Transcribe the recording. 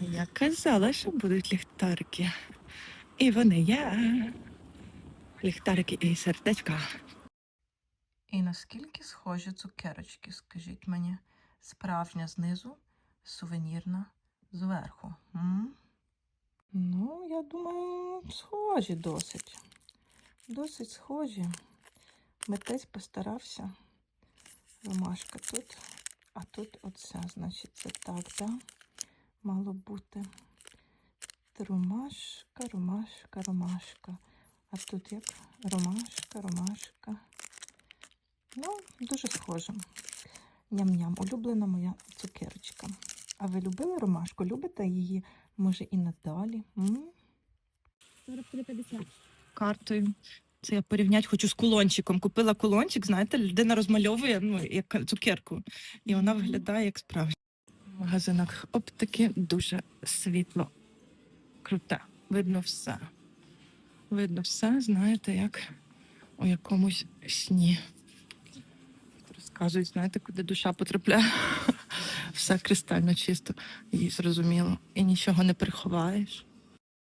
Я казала, що будуть ліхтарики. І вони є. Ліхтарики і сердечка. І наскільки схожі цукерочки, скажіть мені, справжня знизу, сувенірна зверху. М? Ну, я думаю, схожі досить. Досить схожі. Митець постарався. Ромашка тут, а тут оце, значить, це так, да? Мало бути. Ромашка, ромашка, ромашка. А тут як ромашка, ромашка. Ну, дуже схоже. Ням-ням, улюблена моя цукерочка. А ви любили ромашку? Любите її, може, і надалі? М? 43,50. Картою. Це я порівняти хочу з кулончиком. Купила кулончик, знаєте, людина розмальовує ну, як цукерку. І вона виглядає як справжня. В магазинах оптики дуже світло. Круте. Видно все. Видно все, знаєте, як у якомусь сні. Розказують, знаєте, куди душа потрапляє. Все кристально чисто і зрозуміло. І нічого не приховаєш.